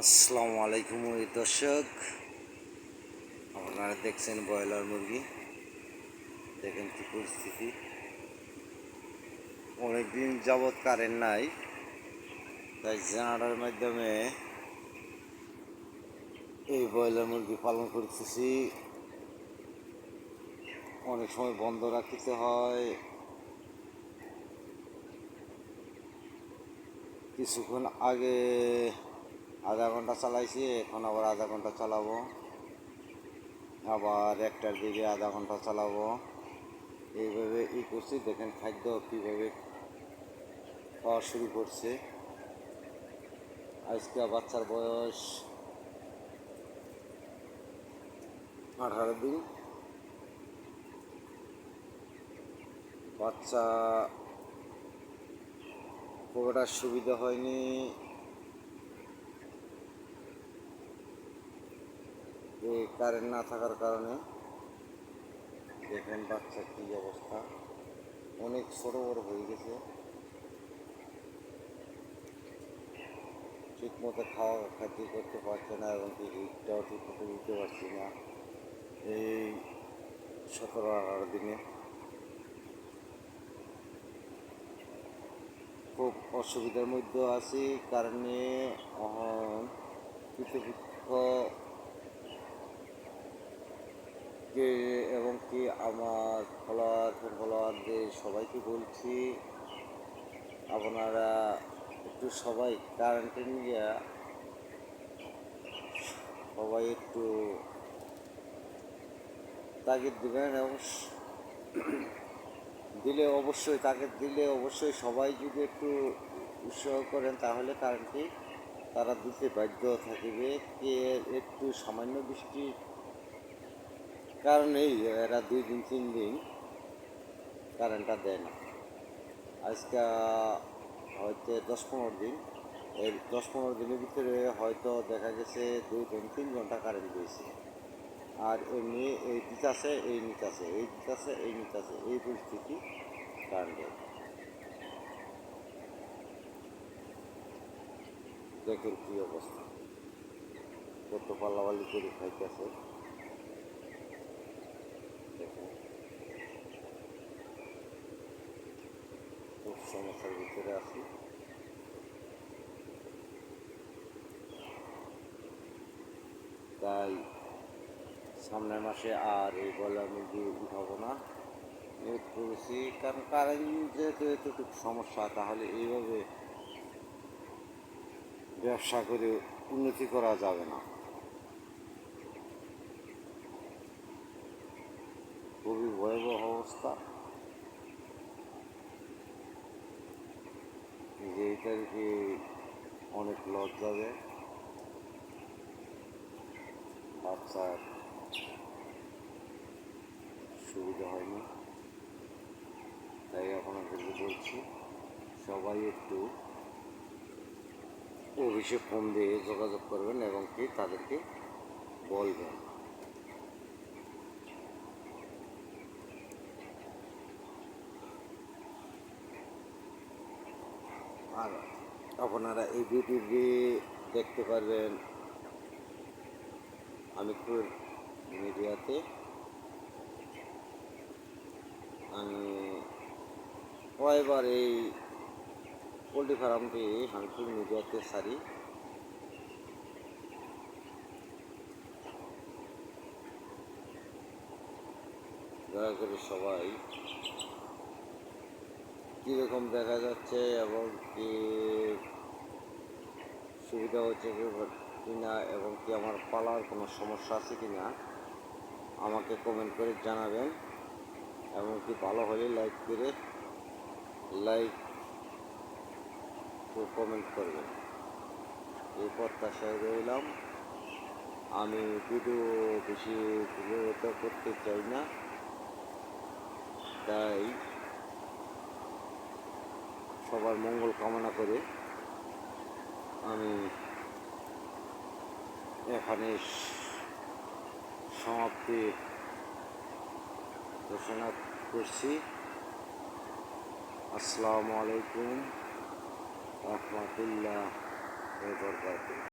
আসসালামু আলাইকুম দর্শক। আপনারা দেখছেন ব্রয়লার মুরগি। দেখেন কি পরিস্থিতি। অনেকদিন যাবৎ কারেন্ট নাই। তাই জেনারেটার মাধ্যমে এই ব্রয়লার মুরগি পালন করতেছি। অনেক সময় বন্ধ রাখতে হয়। কিছুক্ষণ আগে আধা ঘণ্টা চালাইছি, এখন আবার আধা ঘণ্টা চালাবো। আবার একটার দিকে আধা ঘণ্টা চালাবো। এইভাবে ই করছি, দেখেন খাদ্য কীভাবে খাওয়া শুরু করছে। আজকে বাচ্চার বয়স আঠারো দিন। বাচ্চা খুব একটা সুবিধা হয়নি। এই কারেন্ট না থাকার কারণে দেখেন বাচ্চা কী অবস্থা। অনেক ছোট বড় হয়ে গেছে। ঠিক মতো খাওয়া খাদ্য করতে পারছে না এবং কি হিটটাও ঠিক মতো দিতে পারছি না। এই সতেরো আঠারো দিনে খুব অসুবিধার মধ্যে আছি। কারণে কৃতপক্ষ কে এবং কি আমার ফলোয়ার ফলোয়ারদের সবাইকে বলছি, আপনারা একটু সবাই কারেন্টে নিয়ে সবাই একটু তাগিদ দেবেন এবং দিলে অবশ্যই তাকে দিলে অবশ্যই সবাই যদি একটু উৎসাহ করেন তাহলে কারেন্টটি তারা দিতে বাধ্য থাকবে। কে একটু সামান্য বৃষ্টির কারণেই এরা দুই দিন, তিন দিন কারেন্টটা দেয় না। আজকে হয়তো দশ পনেরো দিন, এই দশ পনেরো দিনের ভিতরে হয়তো দেখা গেছে দুই দিন, তিন ঘণ্টা কারেন্ট দিয়েছে। আর এমনি এই দিতাছে এই নিতাছে এই দিতাছে এই নিতাছে এই পরিস্থিতি কারেন্টের দেখেন কী অবস্থা। কত পাল্লাবালি করে খাইতেছে। সমস্যার ভিতরে তাই সামনের মাসে আর এই বয়লার মুরগি উঠাবো না। করেছি, কারণ কারেন্ট যেহেতু এতটুকু সমস্যা, তাহলে এইভাবে ব্যবসা করে উন্নতি করা যাবে না। অবস্থা। যে তারিখে অনেক লস যাবে বাচ্চার সুবিধা হয়নি। তাই আপনাদেরকে বলছি। সবাই একটু অফিসে ফোন দিয়ে যোগাযোগ করবেন এবং কি তাদেরকে বলবেন। আপনারা এই ভিডিওটি দেখতে পারবেন। আমি আমিরপুর মিডিয়াতে। আমি কয়বার এই পোলট্রি ফার্মটি হামিরপুর মিডিয়াতে সারি। দয়া করে সবাই কীরকম দেখা যাচ্ছে এবং কি সুবিধা হচ্ছে কি না এবং কি আমার পালার কোনো সমস্যা আছে কি না আমাকে কমেন্ট করে জানাবেন। এবং কি ভালো হলে লাইক করে লাইক কমেন্ট করবেন। এই প্রত্যাশায় রইলাম। আমি ভিডিও বেশি ভিডিওটা করতে চাই না। তাই সবার মঙ্গল কামনা করে আমি এখানে সমাপ্তি ঘোষণা করছি। আসসালামু আলাইকুম রহমতুল্লাহ